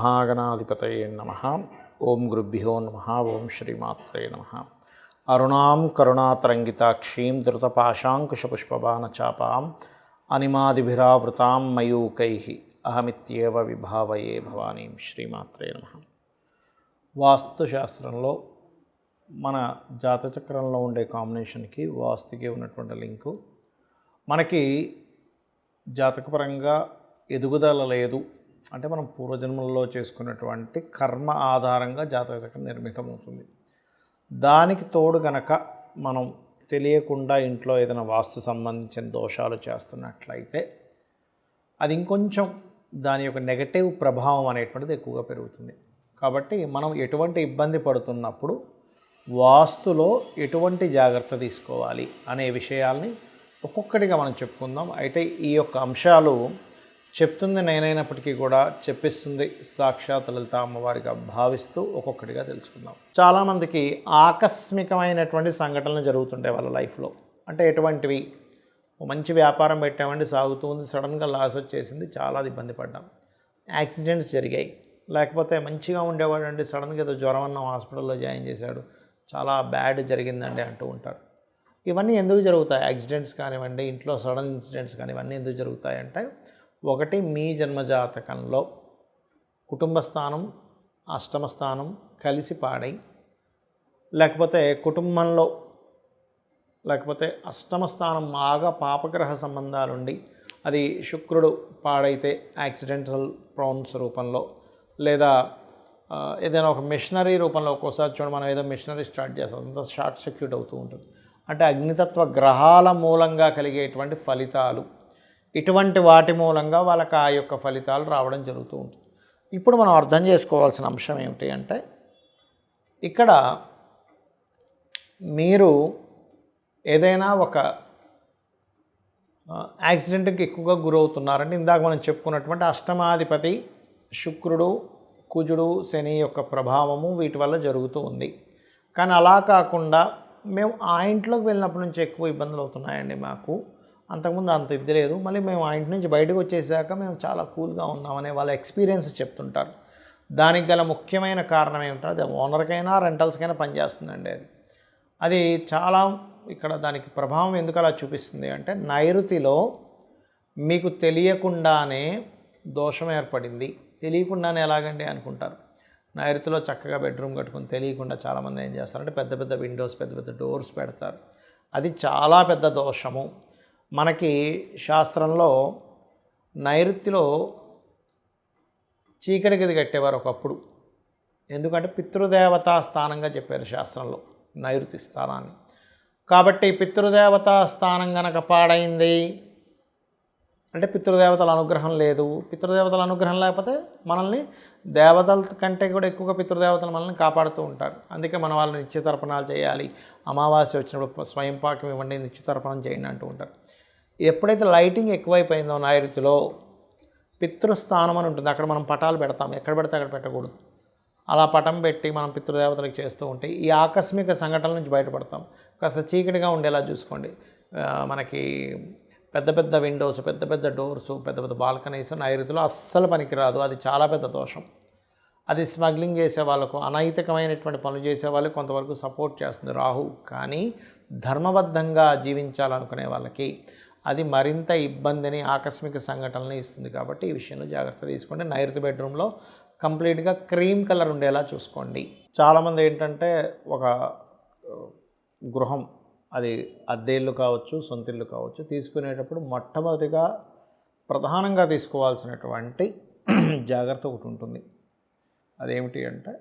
మహాగణాధిపతయే నమ. ఓం గురుభ్యో నమ. ఓం శ్రీమాత్రే నమ. అరుణాం కరుణాతరంగితాక్షీం ధృతపాశాంకుశపుష్పబాణచాపాం అనిమాదిభిరావృతాం మయూకై. అహమిత్యేవ విభావయే భవానీం శ్రీమాత్రే నమ. వాస్తుశాస్త్రంలో మన జాతచక్రంలో ఉండే కాంబినేషన్కి వాస్తుకి ఉన్నటువంటి లింకు. మనకి జాతకపరంగా ఎదుగుదల లేదు. అంటే మనం పూర్వజన్మల్లో చేసుకున్నటువంటి కర్మ ఆధారంగా జాతక చక్రం నిర్మితమవుతుంది. దానికి తోడు గనక మనం తెలియకుండా ఇంట్లో ఏదైనా వాస్తు సంబంధించిన దోషాలు చేస్తున్నట్లయితే అది ఇంకొంచెం దాని యొక్క నెగటివ్ ప్రభావం అనేటువంటిది ఎక్కువగా పెరుగుతుంది. కాబట్టి మనం ఎటువంటి ఇబ్బంది పడుతున్నప్పుడు వాస్తులో ఎటువంటి జాగ్రత్త తీసుకోవాలి అనే విషయాల్ని ఒక్కొక్కటిగా మనం చెప్పుకుందాం. అయితే ఈ యొక్క అంశాలు చెప్తుంది నేనైనప్పటికీ కూడా చెప్పిస్తుంది సాక్షాత్ లలిత అమ్మవారిగా భావిస్తూ ఒక్కొక్కటిగా తెలుసుకుందాం. చాలామందికి ఆకస్మికమైనటువంటి సంఘటనలు జరుగుతుంటాయి వాళ్ళ లైఫ్లో. అంటే ఎటువంటివి? మంచి వ్యాపారం పెట్టామండి సాగుతూ ఉంది సడన్గా లాస్ వచ్చేసింది చాలా ఇబ్బంది పడ్డాం. యాక్సిడెంట్స్ జరిగాయి. లేకపోతే మంచిగా ఉండేవాడు అండి సడన్గా ఏదో జ్వరం అన్న హాస్పిటల్లో జాయిన్ చేశాడు చాలా బ్యాడ్ జరిగిందండి అంటూ ఉంటారు. ఇవన్నీ ఎందుకు జరుగుతాయి? యాక్సిడెంట్స్ కానివ్వండి ఇంట్లో సడన్ ఇన్సిడెంట్స్ కానీ ఇవన్నీ ఎందుకు జరుగుతాయి అంటే ఒకటి మీ జన్మజాతకంలో కుటుంబ స్థానం అష్టమ స్థానం కలిసి పాడై లేకపోతే కుటుంబంలో లేకపోతే అష్టమ స్థానం బాగా పాపగ్రహ సంబంధాలుండి అది శుక్రుడు పాడైతే యాక్సిడెంటల్ ప్రాన్స్ రూపంలో లేదా ఏదైనా ఒక మిషనరీ రూపంలో ఒక్కోసారి చూడండి మనం ఏదో మిషనరీ స్టార్ట్ చేస్తాం అంత షార్ట్ సర్క్యూట్ అవుతూ ఉంటుంది. అంటే అగ్నితత్వ గ్రహాల మూలంగా కలిగేటువంటి ఫలితాలు ఇటువంటి వాటి మూలంగా వాళ్ళకి ఆ యొక్క ఫలితాలు రావడం జరుగుతూ ఉంటుంది. ఇప్పుడు మనం అర్థం చేసుకోవాల్సిన అంశం ఏమిటి అంటే ఇక్కడ మీరు ఏదైనా ఒక యాక్సిడెంట్కి ఎక్కువగా గురవుతున్నారంటే ఇందాక మనం చెప్పుకున్నటువంటి అష్టమాధిపతి శుక్రుడు కుజుడు శని యొక్క ప్రభావము వీటి వల్ల జరుగుతూ ఉంది. కానీ అలా కాకుండా మేము ఆ ఇంట్లోకి వెళ్ళినప్పటి నుంచి ఎక్కువ ఇబ్బందులు అవుతున్నాయండి మాకు. అంతకుముందు అంత ఇది లేదు. మళ్ళీ మేము ఆ ఇంటి నుంచి బయటకు వచ్చేసాక మేము చాలా కూల్గా ఉన్నామనే వాళ్ళ ఎక్స్పీరియన్స్ చెప్తుంటారు. దానికి గల ముఖ్యమైన కారణం ఏమిటంటే అది ఓనర్కైనా రెంటల్స్కైనా పనిచేస్తుందండి అది. అది చాలా ఇక్కడ దానికి ప్రభావం ఎందుకు అలా చూపిస్తుంది అంటే నైరుతిలో మీకు తెలియకుండానే దోషం ఏర్పడింది. తెలియకుండానే ఎలాగండి అనుకుంటారు. నైరుతిలో చక్కగా బెడ్రూమ్ కట్టుకుని తెలియకుండా చాలామంది ఏం చేస్తారంటే పెద్ద పెద్ద విండోస్ పెద్ద పెద్ద డోర్స్ పెడతారు. అది చాలా పెద్ద దోషము. మనకి శాస్త్రంలో నైరుతిలో చీకటి గది కట్టేవారు ఒకప్పుడు. ఎందుకంటే పితృదేవతా స్థానంగా చెప్పారు శాస్త్రంలో నైరుతి స్థానాన్ని. కాబట్టి పితృదేవతా స్థానం గనక పాడైంది అంటే పితృదేవతల అనుగ్రహం లేదు. పితృదేవతల అనుగ్రహం లేకపోతే మనల్ని దేవతల కంటే కూడా ఎక్కువగా పితృదేవతలు మనల్ని కాపాడుతూ ఉంటారు. అందుకే మన వాళ్ళు నిత్యతర్పణాలు చేయాలి. అమావాస్య వచ్చినప్పుడు స్వయం పాకం ఇవ్వండి నిత్యతర్పణం చేయండి అంటూ ఉంటారు. ఎప్పుడైతే లైటింగ్ ఎక్కువైపోయిందో నైరుతిలో పితృస్థానం అని ఉంటుంది. అక్కడ మనం పటాలు పెడతాం. ఎక్కడ పెడితే అక్కడ పెట్టకూడదు. అలా పటం పెట్టి మనం పితృదేవతలకు చేస్తూ ఉంటే ఈ ఆకస్మిక సంఘటనల నుంచి బయటపడతాం. కాస్త చీకటిగా ఉండేలా చూసుకోండి. మనకి పెద్ద పెద్ద విండోస్ పెద్ద పెద్ద డోర్స్ పెద్ద పెద్ద బాల్కనీస్ నైరుతిలో అస్సలు పనికిరాదు. అది చాలా పెద్ద దోషం. అది స్మగ్లింగ్ చేసే వాళ్ళకు అనైతికమైనటువంటి పనులు చేసే వాళ్ళకి కొంతవరకు సపోర్ట్ చేస్తుంది రాహు. కానీ ధర్మబద్ధంగా జీవించాలనుకునే వాళ్ళకి అది మరింత ఇబ్బందిని ఆకస్మిక సంఘటనలు ఇస్తుంది కాబట్టి ఈ విషయంలో జాగ్రత్త తీసుకోండి. నైరుతి బెడ్రూమ్లో కంప్లీట్గా క్రీమ్ కలర్ ఉండేలా చూసుకోండి. చాలామంది ఏంటంటే ఒక గృహం అది అద్దెళ్ళు కావచ్చు సొంతిళ్ళు కావచ్చు తీసుకునేటప్పుడు మొట్టమొదటిగా ప్రధానంగా తీసుకోవాల్సినటువంటి జాగ్రత్త ఒకటి ఉంటుంది. అదేమిటి అంటే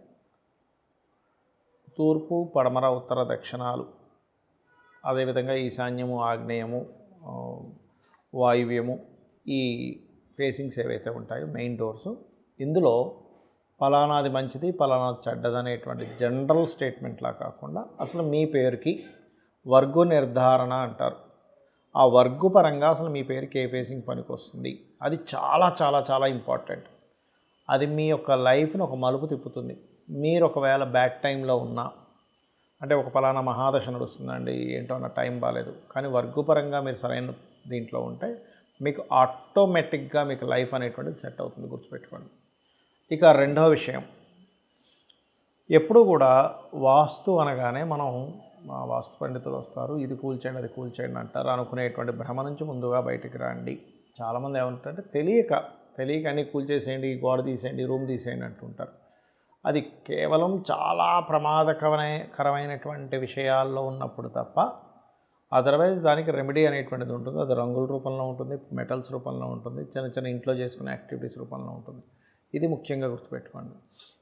తూర్పు పడమర ఉత్తర దక్షిణాలు. అదేవిధంగా ఈశాన్యము ఆగ్నేయము వాయువ్యము ఈ ఫేసింగ్స్ ఏవైతే ఉంటాయో మెయిన్ డోర్స్ ఇందులో పలానాది మంచిది పలానాది చెడ్డది అనేటువంటి జనరల్ స్టేట్మెంట్లా కాకుండా అసలు మీ పేరుకి వర్గు నిర్ధారణ అంటారు. ఆ వర్గు పరంగా అసలు మీ పేరుకి ఏ ఫేసింగ్ పనికి వస్తుంది అది చాలా చాలా చాలా ఇంపార్టెంట్. అది మీ యొక్క లైఫ్ని ఒక మలుపు తిప్పుతుంది. మీరు ఒకవేళ బ్యాడ్ టైంలో ఉన్నా అంటే ఒక పలానా మహాదశ నడుస్తుందండి ఏంటో నా టైం బాగాలేదు కానీ వర్గపరంగా మీరు సరైన దీంట్లో ఉంటే మీకు ఆటోమేటిక్గా మీకు లైఫ్ అనేటువంటిది సెట్ అవుతుంది గుర్తుపెట్టుకోండి. ఇక రెండవ విషయం. ఎప్పుడు కూడా వాస్తు అనగానే మనం మా వాస్తు పండితులు వస్తారు. ఇది కూల్చేయండి అది కూల్చేయండి అంటారు. అనుకునేటువంటి భ్రమ నుంచి ముందుగా బయటికి రండి. చాలామంది ఏమంటారంటే తెలియక తెలియక అన్ని కూల్చేసేయండి ఈ గోడ తీసేయండి రూమ్ తీసేయండి అంటుంటారు. అది కేవలం చాలా ప్రమాదకరమైనటువంటి విషయాల్లో ఉన్నప్పుడు తప్ప అదర్వైజ్ దానికి రెమెడీ అనేటువంటిది ఉంటుంది. అది రంగుల రూపంలో ఉంటుంది మెటల్స్ రూపంలో ఉంటుంది చిన్న చిన్న ఇంట్లో చేసుకునే యాక్టివిటీస్ రూపంలో ఉంటుంది. ఇది ముఖ్యంగా గుర్తుపెట్టుకోండి.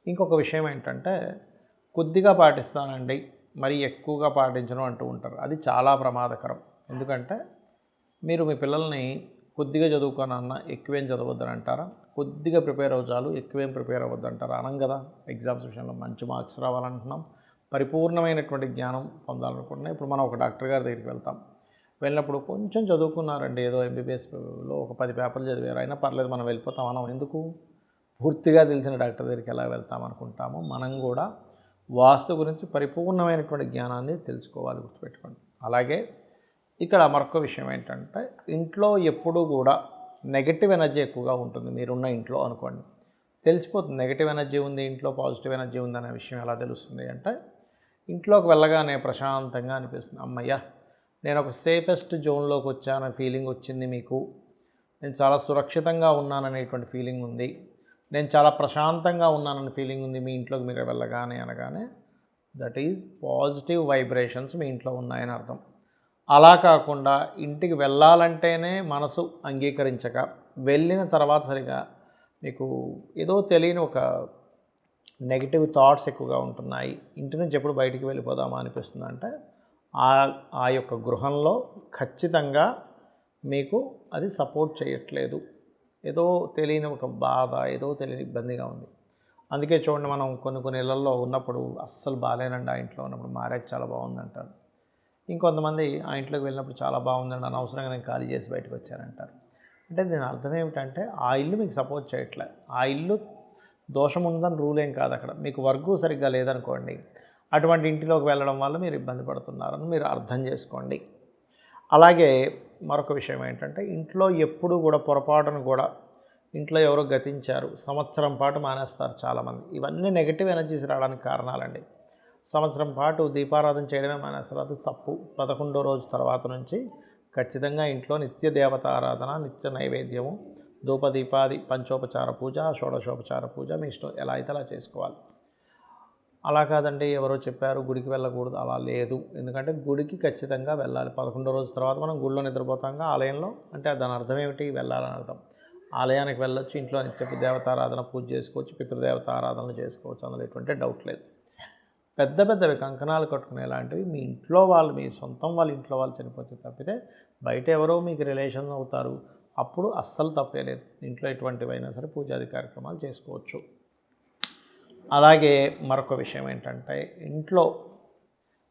ఇంకొక విషయం ఏంటంటే కొద్దిగా పాటిస్తానండి. మరి ఎక్కువగా పాటించడం అంటూ ఉంటారు. అది చాలా ప్రమాదకరం. ఎందుకంటే మీరు మీ పిల్లల్ని కొద్దిగా చదువుకోనన్న ఎక్కువేం చదవద్దని అంటారా? కొద్దిగా ప్రిపేర్ అవ్వచాలు ఎక్కువేం ప్రిపేర్ అవ్వద్దంటారా అనం కదా ఎగ్జామ్స్ విషయంలో మంచి మార్క్స్ రావాలంటున్నాం. పరిపూర్ణమైనటువంటి జ్ఞానం పొందాలనుకుంటున్నాం ఇప్పుడు మనం ఒక డాక్టర్ గారి దగ్గరికి వెళ్తాం. వెళ్ళినప్పుడు కొంచెం చదువుకున్నారండి. ఏదో ఎంబీబీఎస్లో ఒక పది పేపర్లు చదివారు. అయినా పర్లేదు మనం వెళ్ళిపోతాం మనం ఎందుకు? పూర్తిగా తెలిసిన డాక్టర్ దగ్గరికి ఎలా వెళ్తాం అనుకుంటామో. మనం కూడా వాస్తు గురించి పరిపూర్ణమైనటువంటి జ్ఞానాన్ని తెలుసుకోవాలి గుర్తుపెట్టుకోండి. అలాగే ఇక్కడ మరొక విషయం ఏంటంటే ఇంట్లో ఎప్పుడూ కూడా నెగటివ్ ఎనర్జీ ఎక్కువగా ఉంటుంది. మీరున్న ఇంట్లో అనుకోండి. తెలిసిపోతుంది నెగటివ్ ఎనర్జీ ఉంది ఇంట్లో పాజిటివ్ ఎనర్జీ ఉంది అనే విషయం ఎలా తెలుస్తుంది అంటే ఇంట్లోకి వెళ్ళగానే ప్రశాంతంగా అనిపిస్తుంది. అమ్మయ్య నేను ఒక సేఫెస్ట్ జోన్లోకి వచ్చాన ఫీలింగ్ వచ్చింది మీకు. నేను చాలా సురక్షితంగా ఉన్నాననేటువంటి ఫీలింగ్ ఉంది. నేను చాలా ప్రశాంతంగా ఉన్నానని ఫీలింగ్ ఉంది మీ ఇంట్లోకి మీరు వెళ్ళగానే అనగానే దట్ ఈజ్ పాజిటివ్ వైబ్రేషన్స్ మీ ఇంట్లో ఉన్నాయని అర్థం. అలా కాకుండా ఇంటికి వెళ్ళాలంటేనే మనసు అంగీకరించక వెళ్ళిన తర్వాత సరిగా మీకు ఏదో తెలియని ఒక నెగిటివ్ థాట్స్ ఎక్కువగా ఉంటున్నాయి. ఇంటి నుంచి ఎప్పుడు బయటికి వెళ్ళిపోదామా అనిపిస్తుంది అంటే ఆ ఆ యొక్క గృహంలో ఖచ్చితంగా మీకు అది సపోర్ట్ చేయట్లేదు. ఏదో తెలియని ఒక బాధ ఏదో తెలియని ఇబ్బందిగా ఉంది. అందుకే చూడండి మనం కొన్ని కొన్ని ఇళ్ళలో ఉన్నప్పుడు అస్సలు బాగాలేనండి ఆ ఇంట్లో ఉన్నప్పుడు మారాక చాలా బాగుంది అంటారు ఇంకొంతమంది ఆ ఇంట్లోకి వెళ్ళినప్పుడు చాలా బాగుందండి అనవసరంగా నేను ఖాళీ చేసి బయటకు వచ్చానంటారు. అంటే దీని అర్థం ఏమిటంటే ఆ ఇల్లు మీకు సపోర్ట్ చేయట్లే. ఆ ఇల్లు దోషం ఉందని రూల్ ఏం కాదు అక్కడ. మీకు వర్గు సరిగ్గా లేదనుకోండి అటువంటి ఇంటిలోకి వెళ్ళడం వల్ల మీరు ఇబ్బంది పడుతున్నారని మీరు అర్థం చేసుకోండి. అలాగే మరొక విషయం ఏంటంటే ఇంట్లో ఎప్పుడు కూడా పొరపాటును కూడా ఇంట్లో ఎవరో గతించారు సంవత్సరం పాటు మానేస్తారు చాలామంది. ఇవన్నీ నెగిటివ్ ఎనర్జీస్ రావడానికి కారణాలండి. సంవత్సరం పాటు దీపారాధన చేయడమే మానేస్తారు. అది తప్పు. పదకొండో రోజు తర్వాత నుంచి ఖచ్చితంగా ఇంట్లో నిత్య దేవతారాధన నిత్య నైవేద్యము ధూపదీపాది పంచోపచార పూజ షోడశోపచార పూజ మీ ఇష్టం. ఎలా అయితే అలా చేసుకోవాలి. అలా కాదండి ఎవరో చెప్పారు గుడికి వెళ్ళకూడదు అలా లేదు. ఎందుకంటే గుడికి ఖచ్చితంగా వెళ్ళాలి. పదకొండో రోజు తర్వాత మనం గుడిలో నిద్రపోతాంగా ఆలయంలో అంటే దాని అర్థం ఏమిటి? వెళ్ళాలని అర్థం. ఆలయానికి వెళ్ళొచ్చు ఇంట్లో చెప్పి దేవతారాధన పూజ చేసుకోవచ్చు పితృదేవత ఆరాధనలు చేసుకోవచ్చు అందులో ఎటువంటి డౌట్ లేదు. పెద్ద పెద్దవి కంకణాలు కట్టుకునే లాంటివి మీ ఇంట్లో వాళ్ళు మీ సొంతం వాళ్ళ ఇంట్లో వాళ్ళు చనిపోతే తప్పితే బయట ఎవరో మీకు రిలేషన్ అవుతారు. అప్పుడు అస్సలు తప్పే లేదు ఇంట్లో ఎటువంటివైనా సరే పూజాది కార్యక్రమాలు చేసుకోవచ్చు. అలాగే మరొక విషయం ఏంటంటే ఇంట్లో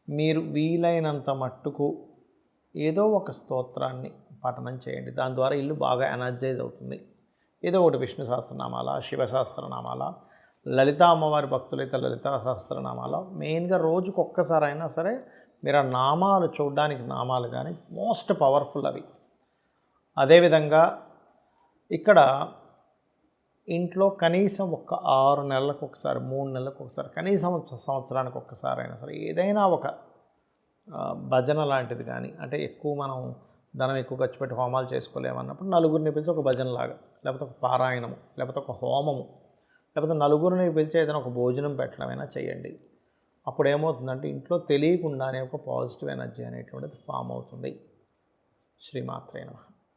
మీరు వీలైనంత మట్టుకు ఏదో ఒక స్తోత్రాన్ని పఠనం చేయండి. దాని ద్వారా ఇల్లు బాగా ఎనర్జైజ్ అవుతుంది. ఏదో ఒకటి విష్ణు సహస్రనామాల శివ సహస్రనామాల లలిత అమ్మవారి భక్తులైతే లలితా సహస్రనామాల మెయిన్గా రోజుకు ఒక్కసారైనా సరే మీరు ఆ నామాలు చూడడానికి నామాలు కానీ మోస్ట్ పవర్ఫుల్ అవి. అదేవిధంగా ఇక్కడ ఇంట్లో కనీసం ఒక ఆరు నెలలకు ఒకసారి మూడు నెలలకు ఒకసారి కనీసం సంవత్సరానికి ఒక్కసారి అయినా సరే ఏదైనా ఒక భజన లాంటిది కానీ అంటే ఎక్కువ మనం ధనం ఎక్కువ ఖర్చు పెట్టి హోమాలు చేసుకోలేమన్నప్పుడు నలుగురిని పిలిచి ఒక భజన లాగా లేకపోతే ఒక పారాయణము లేకపోతే ఒక హోమము లేకపోతే నలుగురిని పిలిచి ఏదైనా ఒక భోజనం పెట్టడమైనా చేయండి. అప్పుడు ఏమవుతుందంటే ఇంట్లో తెలియకుండానే ఒక పాజిటివ్ ఎనర్జీ అనేటువంటిది ఫామ్ అవుతుంది. శ్రీమాత్రే నమ.